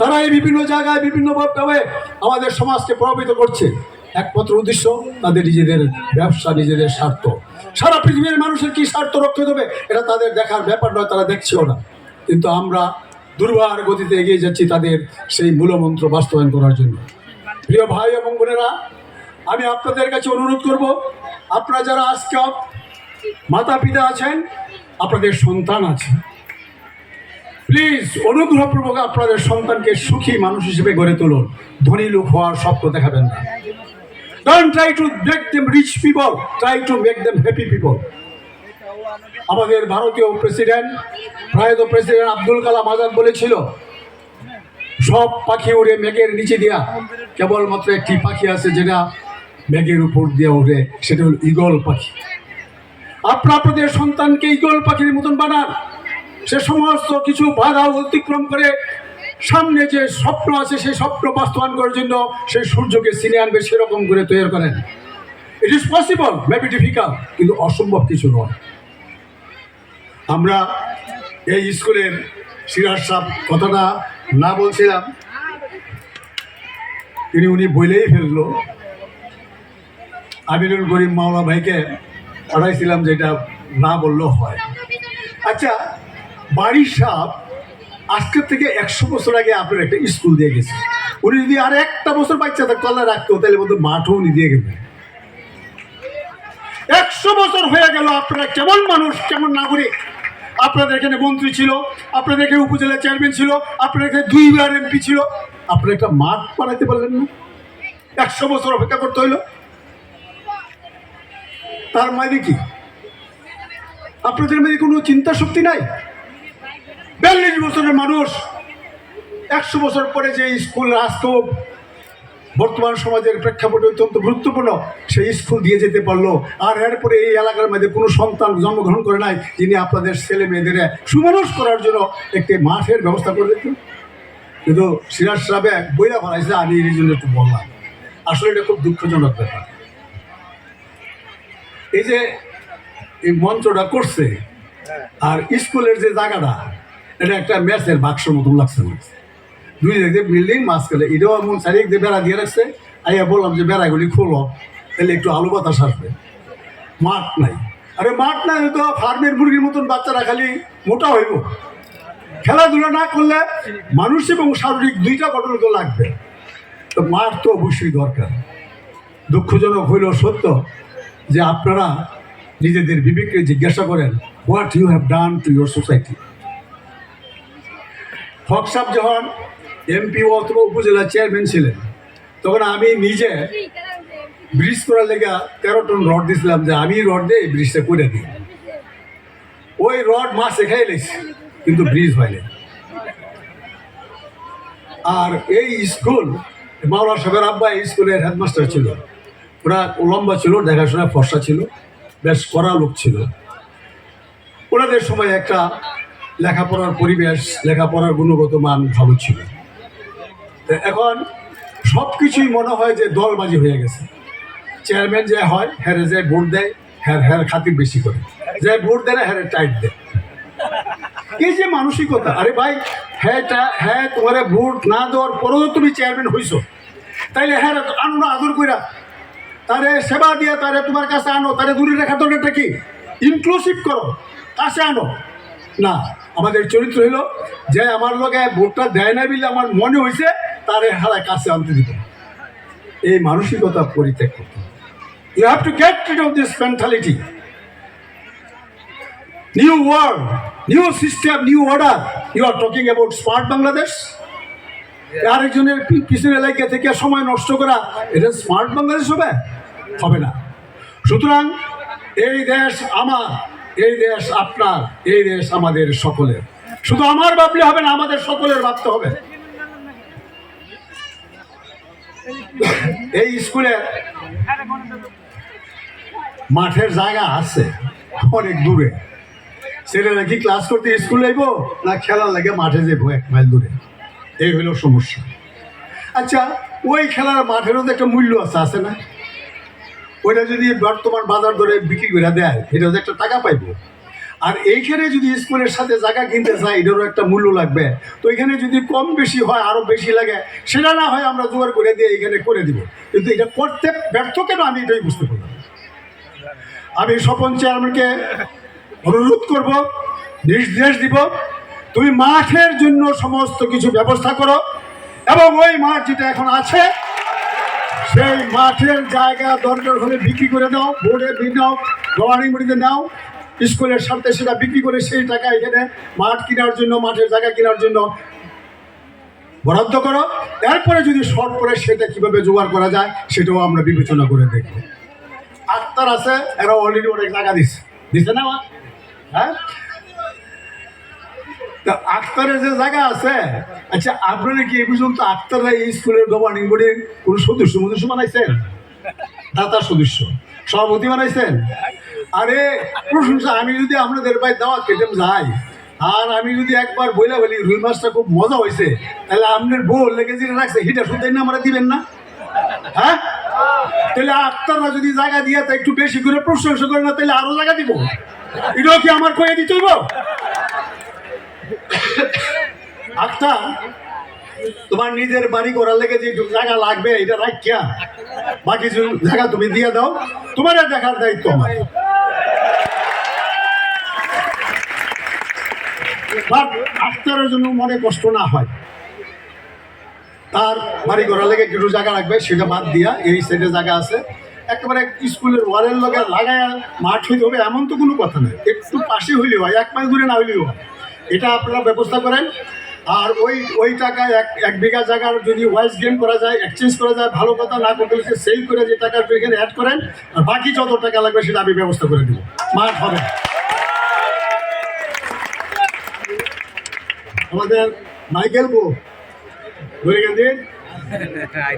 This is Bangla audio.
তারা এই বিভিন্ন জায়গায় বিভিন্নভাবে আমাদের সমাজকে প্রভাবিত করছে। একমাত্র উদ্দেশ্য তাদের নিজেদের ব্যবসা, নিজেদের স্বার্থ। সারা পৃথিবীর মানুষের কি স্বার্থ রক্ষা দেবে এটা তাদের দেখার ব্যাপার নয়, তারা দেখছেও না। কিন্তু আমরা দুর্বার গতিতে এগিয়ে যাচ্ছি তাদের সেই মূলমন্ত্র বাস্তবায়ন করার জন্য। প্রিয় ভাই এবং বোনেরা, আমি আপনাদের কাছে অনুরোধ করব, আপনারা যারা আজকে মাতা পিতা আছেন, আপনাদের সন্তান আছে প্লিজ অনুগ্রহপূর্বক আপনাদের সন্তানকে সুখী মানুষ হিসেবে গড়ে তুলুন। ধনী লোক হওয়ার স্বপ্ন দেখাবেন না। Don't try to make them rich people try to make them happy people আমাদের ভারতীয় প্রেসিডেন্ট প্রয়াত প্রেসিডেন্ট আব্দুল কালাম আজাদ বলেছিল, সব পাখি উড়ে মেঘের নিচে দিয়া, কেবলমাত্র একটি পাখি আছে যেটা মেঘের উপর দিয়ে ওঠে সেটা হল ইগল পাখি। আপনারা আপনাদের সন্তানকে ইগল পাখির মতন বানান। সে সমস্ত কিছু বাধা অতিক্রম করে সামনে যে স্বপ্ন আছে, সেই স্বপ্ন বাস্তবায়ন করার জন্য সেই সূর্যকে সিনে আনবে, সেরকম করে তৈরি করেন। It is possible maybe difficult কিন্তু অসম্ভব কিছু নয়। আমরা এই স্কুলের সিরাজ সাহ কথাটা না বলছিলাম। তিনি উনি বলেই ফেলল। আমিরুল করিম মাওলা ভাইকে পাঠাইছিলাম যে এটা না বললেও হয়। আচ্ছা বাড়ির সাপ আজকের থেকে একশো বছর আগে আপনার একটা স্কুল দিয়ে গেছে। উনি যদি আর একটা বছর বাচ্চা তার কল্লা রাখতো, তাহলে বোধ মাঠও উনি দিয়ে গেলেন। একশো বছর হয়ে গেল আপনারা কেমন মানুষ, কেমন নাগরিক? আপনাদের এখানে মন্ত্রী ছিল, আপনাদের এখানে উপজেলা চেয়ারম্যান ছিল, আপনাদের এখানে দুইবার এমপি ছিল। আপনারা একটা মাঠ বানাইতে পারলেন না? একশো বছর অপেক্ষা করতে হইল? তার মানে কি? আপনাদের মধ্যে কোনো চিন্তা শক্তি নাই? বিয়াল্লিশ বছরের মানুষ, একশো বছর পরে যে স্কুল আজকেও বর্তমান সমাজের প্রেক্ষাপটে অত্যন্ত গুরুত্বপূর্ণ, সেই স্কুল দিয়ে যেতে পারল। আর এরপরে এই এলাকার মধ্যে কোনো সন্তান জন্মগ্রহণ করে নাই, যিনি আপনাদের ছেলে মেয়েদের সুমানুষ করার জন্য একটি মাঠের ব্যবস্থা করে দিতেন। কিন্তু সিরাজ সাহেব বইরা ফেলাইছে, আমি এই জন্য একটু বললাম। আসলে এটা খুব দুঃখজনক ব্যাপার। এই যে এই মঞ্চটা করছে, আর স্কুলের যে জায়গাটা এটা একটা ম্যাচের বাক্সর মতন লাগছে আমার। দুই দিকে বিল্ডিং মাঝখানে এটাও এমন, চারিদিক দিয়ে বেড়া দিয়ে রাখছে। আইয়া বললাম যে, বেড়াগুলি খোলো, তাহলে একটু আলো বাতাস আসবে। মাঠ নাই। আরে মাঠ নাই তো ফার্মের মুরগির মতন বাচ্চারা খালি মোটা হইব। খেলাধুলা না করলে মানুষ এবং শারীরিক দুইটা গঠন তো লাগবে। তো মাঠ তো অবশ্যই দরকার। দুঃখজনক হইলেও সত্য যে আপনারা নিজেদের বিবেককে জিজ্ঞাসা করেন what you have done to your society ফকসাব যখন এমপি অথবা উপজেলা চেয়ারম্যান ছিলেন, তখন আমি নিজে ব্রিজ করার লেগে তেরো টন রড দিয়েছিলাম যে আমি রড দিয়ে ব্রিজটা করে দিই। ওই রড মাছ এখাই লেগেছে, কিন্তু ব্রিজ হয়নি আর এই স্কুল মাওলা সাহেবের আব্বা এই স্কুলের হেডমাস্টার ছিল। ওরা লম্বা ছিল দেখাশোনা ফর্সা ছিল, বেশ কড়া লোক ছিল। ওনাদের সময় একটা লেখাপড়ার পরিবেশ, লেখাপড়ার গুণগত মান ভালো ছিল। এখন সব কিছুই মনে হয় যে দলবাজি হয়ে গেছে। চেয়ারম্যান যে হয়, হ্যারে যে ভোট দেয়, হ্যার হ্যার খাতির বেশি করে। যে ভোট দেয় না, হ্যারে টাইট দেয়। এই যে মানসিকতা, আরে ভাই হ্যাঁ হ্যাঁ তোমার ভোট না দেওয়ার পরেও তুমি চেয়ারম্যান হইছো। তাইলে হ্যাঁ আনো না, আদর কইরা। তারে সেবা দিয়া, তারে তোমার কাছে আনো, তারে দূরে রাখা দরকারটা কি? ইনক্লুসিভ করো, কাছে আনো। না আমাদের চরিত্র হলো যে আমার লোকে ভোটটা দেয় না বলে আমার মনে হয়েছে তারে হারায় কাছে আনতে দিত এই মানসিকতা পরিত্যাগ করতে you have to get rid of this mentality new world new system new order you are talking about smart Bangladesh আরেকজনের পিছনে লাগে থেকে সময় নষ্ট করা এটা স্মার্ট বাংলাদেশ হবে? হবে না। সুতরাং এই দেশ আমার এই দেশ আপনার, এই দেশ আমাদের সকলের। শুধু আমার ভাবলে হবে না, আমাদের সকলের ভাবতে হবে। এই স্কুলে মাঠের জায়গা আছে, অনেক দূরে। ছেলেরা নাকি ক্লাস করতে স্কুল যাইব, না খেলার লাগে মাঠে যাইবো এক মাইল দূরে। এই হলো সমস্যা। আচ্ছা ওই খেলার মাঠেরও তো একটা মূল্য আছে আছে না? ওইটা যদি বর্তমান বাজার দরে বিক্রি করে দেয়, এটা একটা টাকা পাইবো। আর এইখানে যদি স্কুলের সাথে জায়গা কিনতে চাই, এটারও একটা মূল্য লাগবে। তো এখানে যদি কম বেশি হয়, আরও বেশি লাগে, সেটা না হয় আমরা জোগাড় করে দিয়ে এখানে করে দিব। কিন্তু এটা করতে ব্যর্থ কেন আমি এটাই বুঝতে পারলাম আমি স্বপন চেয়ারম্যানকে অনুরোধ করব, নির্দেশ দিব, তুমি মাঠের জন্য সমস্ত কিছু ব্যবস্থা করো এবং ওই মাঠ যেটা এখন আছে সেই মাঠের জায়গা দরকার হলে বিক্রি করে দাও বোর্ডে নাও গভর্নিং বডিতে নাও, স্কুলের স্বার্থে সেটা বিক্রি করে সেই টাকা এখানে মাঠ কেনার জন্য, মাঠের জায়গা কেনার জন্য বরাদ্দ করো। এরপরে যদি শর্ট পড়ে সেটা কীভাবে জোগাড় করা যায়, সেটাও আমরা বিবেচনা করে দেখব। আক্তার আছে, এরা অলরেডি অনেক জায়গা দিচ্ছে দিচ্ছে না হ্যাঁ? তা আক্তারের যে জায়গা আছে আচ্ছা আপনারা কি এই পর্যন্ত আক্তাররা এই স্কুলের গভর্নিং বডির কোন সদস্য সদস্য বানাইছেন? দাতা সদস্য। সভাপতি বানাইছেন? আরে, প্রশংসা, আমি যদি আপনাদের ভাই দাওয়াত খেতে যাই, আর আমি যদি একবার বইলা বলি, রুই মাছটা খুব মজা হয়েছে তাহলে আপনার বউ লেগে যেটা রাখছে হিটা শুধু না, আমরা দিবেন না? হ্যাঁ? তাহলে আক্তাররা যদি জায়গা দিয়ে তা একটু বেশি করে প্রশংসা করে না, তাহলে আরও জায়গা দিব। এটাও কি আমার কয়ে দিতে আক্তার তোমার নিজের বাড়ি করার লেগে যে জায়গা লাগবে, এটা রাখিয়া বাকি জায়গা তুমি দিয়ে দাও তোমার দেখার দায়িত্ব আমার। বাট আক্তারের জন্য মনে কষ্ট না হয়। তার বাড়ি করার লেগে কিছু জায়গা রাখবে সেটা বাদ দিয়া এই সাইডে জায়গা আছে। একেবারে স্কুলের ওয়ালের লগে লাগায় মাঠ হইতে হবে, এমন তো কোনো কথা নেই। একটু পাশে হইলেও হয়, এক মাইল দূরে না হইলেও হয়। এটা আপনারা ব্যবস্থা করেন। আর ওই ওই টাকা এক এক বিঘা জায়গার যদি ওয়াইস গেম করা যায় এক্সচেঞ্জ করা যায়, ভালো কথা, না করতে হলে সেল করে যে টাকা এখানে অ্যাড করেন, আর বাকি যত টাকা লাগবে সেটা আমি ব্যবস্থা করে দেবো। মাঠ হবে। আমাদের মাইকেল বো ধরে গেছে